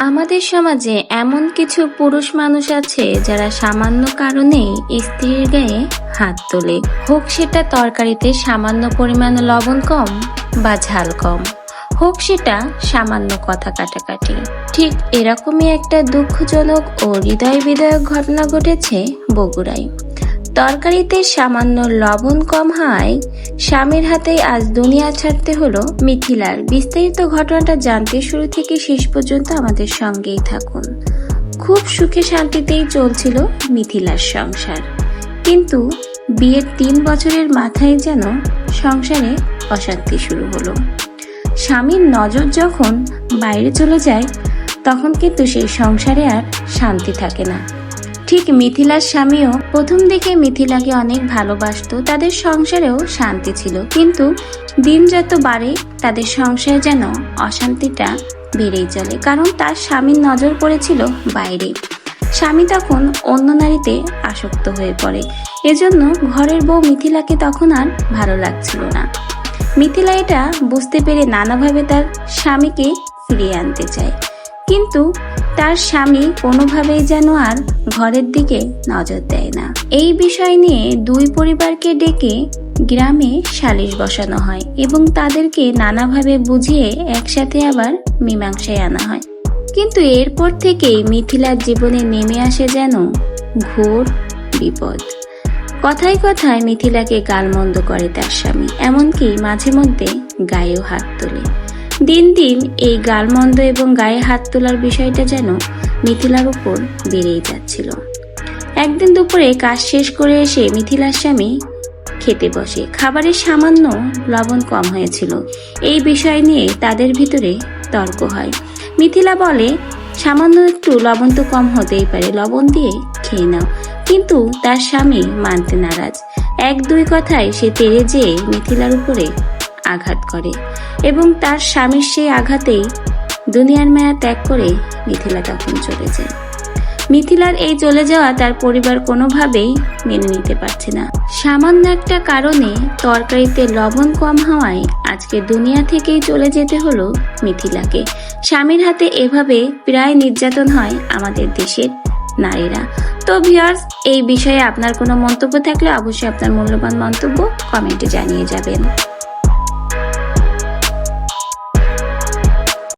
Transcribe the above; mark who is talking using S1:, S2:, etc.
S1: আমাদের সমাজে এমন কিছু পুরুষ মানুষ আছে যারা সামান্য কারণেই স্ত্রীর গায়ে হাত তোলে। হোক সেটা তরকারিতে সামান্য পরিমাণ লবণ কম বা ঝাল কম, হোক সেটা সামান্য কথা কাটাকাটি। ঠিক এরকমই একটা দুঃখজনক ও হৃদয় বিদায়ক ঘটনা ঘটেছে বগুড়ায়। তরকারিতে সামান্য লবণ কম হয়। স্বামীর হাতেই আজ দুনিয়া ছাড়তে হলো মিথিলার। বিস্তারিত ঘটনাটা জানতে শুরু থেকে শেষ পর্যন্ত আমাদের সঙ্গেই থাকুন। খুব সুখে শান্তিতেই চলছিল মিথিলার সংসার। কিন্তু বিয়ের তিন বছরের মাথায় যেন সংসারে অশান্তি শুরু হলো। স্বামীর নজর যখন বাইরে চলে যায়, তখন কিন্তু সেই সংসারে আর শান্তি থাকে না। ঠিক মিথিলার স্বামীও প্রথম দিকে মিথিলাকে অনেক ভালোবাসতো, তাদের সংসারেও শান্তি ছিল। কিন্তু দিন যত বাড়ে, তাদের সংসারে যেন অশান্তিটা বেড়েই চলে, কারণ তার স্বামীর নজর পড়েছিল বাইরে। স্বামী তখন অন্য নারীতে আসক্ত হয়ে পড়ে। এজন্য ঘরের বউ মিথিলাকে তখন আর ভালো লাগছিল না। মিথিলা এটা বুঝতে পেরে নানাভাবে তার স্বামীকে ফিরিয়ে আনতে চায়। কিন্তু তার স্বামী কোনোভাবেই যেন আর ঘরের দিকে নজর দেয় না। এই বিষয় নিয়ে দুই পরিবারকে ডেকে গ্রামে সালিশ বসানো হয় এবং তাদেরকে নানাভাবে বুঝিয়ে একসাথে আবার মীমাংসায় আনা হয়। কিন্তু এরপর থেকেই মিথিলার জীবনে নেমে আসে যেন ঘোর বিপদ। কথায় কথায় মিথিলাকে গালমন্দ করে তার স্বামী, এমনকি মাঝে মধ্যে গায়েও হাত তোলে। দিন দিন এই গালমন্দ এবং গায়ে হাত তোলার বিষয়টা যেন মিথিলার উপর বেড়েই যাচ্ছিল। একদিন দুপুরে কাজ শেষ করে এসে মিথিলার স্বামী খেতে বসে। খাবারের সামান্য লবণ কম হয়েছিল। এই বিষয় নিয়ে তাদের ভিতরে তর্ক হয়। মিথিলা বলে, সামান্য একটু লবণ তো কম হতেই পারে, লবণ দিয়ে খেয়ে নাও। কিন্তু তার স্বামী মানতে নারাজ। এক দুই কথায় সে তেড়ে যেয়ে মিথিলার উপরে আঘাত করে এবং তার স্বামীর সেই আঘাতেই দুনিয়ার মায়া ত্যাগ করে মিথিলা তখন চলে যায়। মিথিলার এই চলে যাওয়া তার পরিবার কোনোভাবেই মেনে নিতে পারছে না। সামান্য একটা কারণে তরকারিতে লবণ কম হওয়ায় আজকে দুনিয়া থেকেই চলে যেতে হলো মিথিলাকে। স্বামীর হাতে এভাবে প্রায় নির্যাতন হয় আমাদের দেশের নারীরা। তো ভিউয়ার্স এই বিষয়ে আপনার কোনো মন্তব্য থাকলে অবশ্যই আপনার মূল্যবান মন্তব্য কমেন্টে জানিয়ে যাবেন।